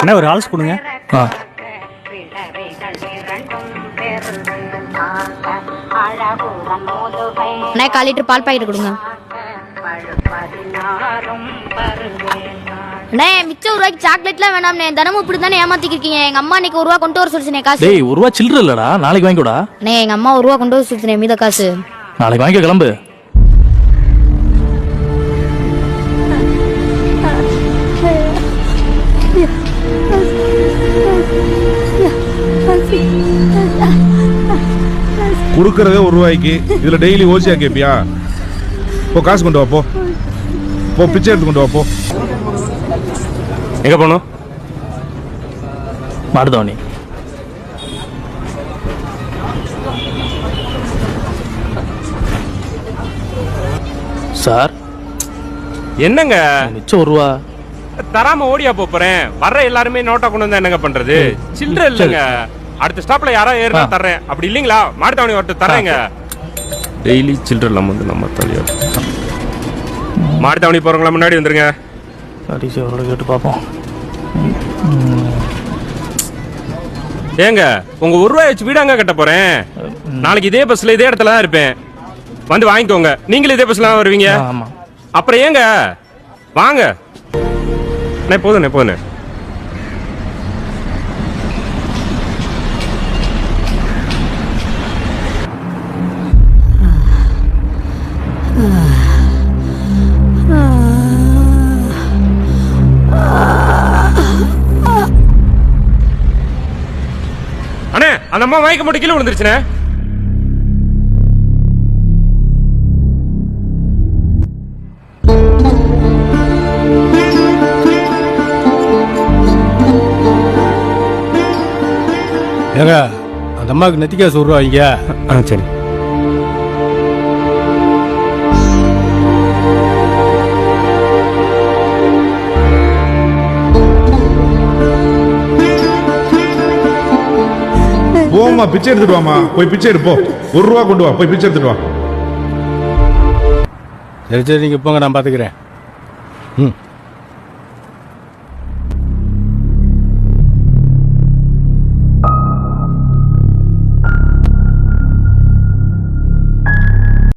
அண்ணா ஒரு ஆல்ஸ் கொடுங்க. ஆ. அண்ணா கால் லிட்டர் பால் பாக்கெட் கொடுங்க. அண்ணே மிச்சம் ஒரு ரூபாய்க்கு சாக்லேட்லாம் வேணாம்ண்ணே. தினமும் இப்படி தானே ஏமாத்திக்கிருக்கீங்க எங்க அம்மா இன்னைக்கு ஒரு ரூபா கொண்டு வர சொல்லிச்சுனே காசு. டேய் ஒரு ரூபா சில்லற இல்லடா. நாளைக்கு வாங்கிக்கோடா. அண்ணே எங்க அம்மா ஒரு ரூபா கொண்டு வர சொல்லிச்சுனே மீத காசு நாளைக்கு வாங்கிக்க கிளம்பு. கொடுக்கறதே ஒரு ரூபாய்க்கு. இதுல டெய்லி ஓசியா கேப்பியா? போ காசு கொண்டு வா போ. போ பிச்சை எடுத்து கொண்டு வா போ. எங்க போகணும்? மாடுதவணி சார்? என்னங்க? மிச்சம் ஒரு ரூபா. தராம ஓடியா போறேன். வர்ற எல்லாருமே நோட்டா கொண்டு வந்தா என்னங்க பண்றது? சில்லற இல்லைங்க. அடுத்த ஸ்டாப்ல யாரா ஏறினா. தர்றேன். அப்படி இல்லைங்களா? மாட்டுத்தாவணி வரட்டு தர்றேங்க. டெய்லி இல்லாம வந்து நம்ம தலையா மாட்டுத்தாவணி போறவங்களா முன்னாடி வந்துருங்க. கடைசி அவரோட கேட்டு பார்ப்போம். ஏங்க உங்க ஒரு ரூபாய் வச்சு வீடாங்க கட்ட போறேன்? நாளைக்கு இதே பஸ்ல இதே இடத்துல தான் இருப்பேன். வந்து வாங்கிக்கோங்க. நீங்களும் இதே பஸ்ல தான் வருவீங்க? அப்புறம் ஏங்க? வாங்க. அண்ணே போதுண்ணே போதுண்ணே. அண்ணே அந்த அம்மா மயக்க போட்டு கீழே விழுந்துருச்சுண்ணே. ஏங்க அந்த அம்மாவுக்கு நெத்திக்கா சொல்லுவாங்க ஆ சரி. போம்மா பிச்சை எடுத்துட்டு வாமா போய் பிச்சை எடுப்போ ஒரு ரூபா கொண்டு வா போய் பிச்சை எடுத்துட்டு வா. சரி சரி நீங்கள் போங்க நான் பார்த்துக்கிறேன் ம்.